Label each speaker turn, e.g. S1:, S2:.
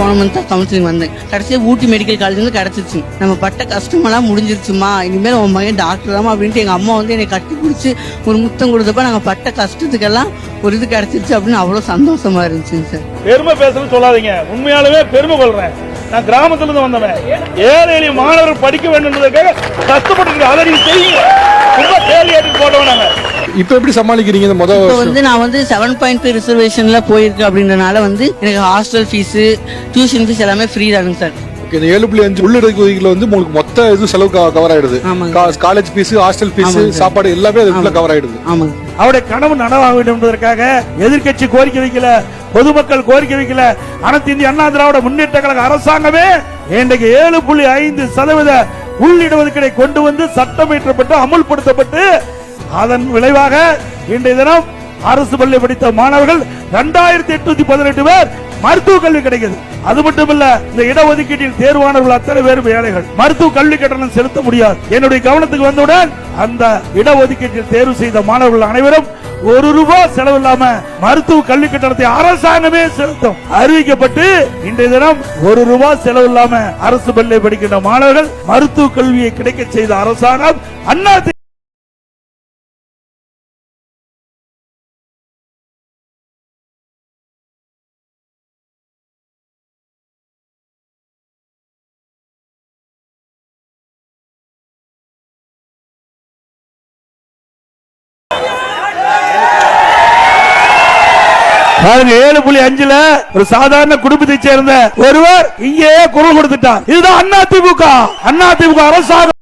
S1: போன மந்த் தான் கவுன்சிலிங் வந்தேன். கடைசியாக ஊட்டி மெடிக்கல் காலேஜ்லேருந்து வந்து கிடச்சிச்சு. நம்ம பட்ட கஷ்டமெல்லாம் முடிஞ்சிருச்சுமா. இனிமேல் உன் மகன் டாக்டர் தான் அப்படின்ட்டு எங்கள் அம்மா வந்து என்னை கட்டி பிடிச்சி ஒரு முத்தம் கொடுத்தப்ப நாங்கள் பட்ட கஷ்டத்துக்கெல்லாம் ஒரு இது கிடச்சிருச்சு அப்படின்னு அவ்வளோ சந்தோஷமா இருந்துச்சுங்க சார்.
S2: பெருமை பேசணும்னு சொல்லாதீங்க. உண்மையாலுமே பெருமை கொள்றேன். நான் கிராமத்துல இருந்து வந்தவன். ஏழை எளிய மாணவர்கள் படிக்க வேண்டும்ன்றதுக்காக கஷ்டப்பட்டு அதை நீங்க செய்யுங்க. நாங்க.
S3: இப்ப எப்படி சமாளிக்கிறீங்க இந்த முதல்
S1: இப்போ
S3: வருஷம்?
S1: வந்து நான் வந்து செவன் பாயிண்ட் ஃபைவ் ரிசர்வேஷன்ல போயிருக்கு அப்படின்றனால வந்து எனக்கு ஹாஸ்டல் ஃபீஸ் டியூஷன் ஃபீஸ் எல்லாமே ஃப்ரீ தானுங்க சார்.
S3: இந்த ஏழு புள்ளி அஞ்சு உள்ளடக்குவதிகள் வந்து உங்களுக்கு மொத்த இது செலவு கவர் ஆயிடுது. College fees hostel fees. சாப்பாடு எல்லாமே அதுக்குள்ள கவர் ஆயிடுது
S2: அவருடைய கனவு நனவாக வேண்டும் என்பதற்காக எதிர்க்கட்சி கோரிக்கை வைக்கல பொதுமக்கள் கோரிக்கை வைக்கல. அனைத்து இந்திய அண்ணா திராவிட முன்னேற்ற கழக அரசாங்கமே இன்றைக்கு ஏழு புள்ளி ஐந்து சதவீத உள்ளிடுவதற்கிடை கொண்டு வந்து சட்டம் இயற்றப்பட்டு அமுல்படுத்தப்பட்டு அதன் விளைவாக இன்றைய தினம் அரசு பள்ளி படித்த மாணவர்கள் இரண்டாயிரத்தி எட்நூத்தி பதினெட்டு பேர் மருத்துவ கல்வி கிடைக்குது. அது மட்டுமல்ல இந்த இடஒதுக்கீட்டில் தேர்வானவர்கள் அத்தனை பேரும் ஏழைகள் மருத்துவ கல்வி கட்டணம் செலுத்த முடியாது. என்னுடைய கவனத்துக்கு வந்தவுடன் அந்த இடஒதுக்கீட்டில் தேர்வு செய்த மாணவர்கள் அனைவரும் ஒரு ரூபாய் செலவில்லாம மருத்துவ கல்வி கட்டணத்தை அரசாங்கமே செலுத்தும். அறிவிக்கப்பட்டு இன்றைய தினம் ஒரு ரூபாய் செலவில்லாம அரசு பள்ளி படிக்கின்ற மாணவர்கள் மருத்துவ கல்வியை கிடைக்க செய்த அரசாங்கம் அண்ணா ஏழு புள்ளி அஞ்சுல ஒரு சாதாரண குடும்பத்தை சேர்ந்த ஒருவர் இங்கேயே குரல் கொடுத்துட்டார். இதுதான் அண்ணா திமுக. அண்ணா திமுக அரசாங்கம்.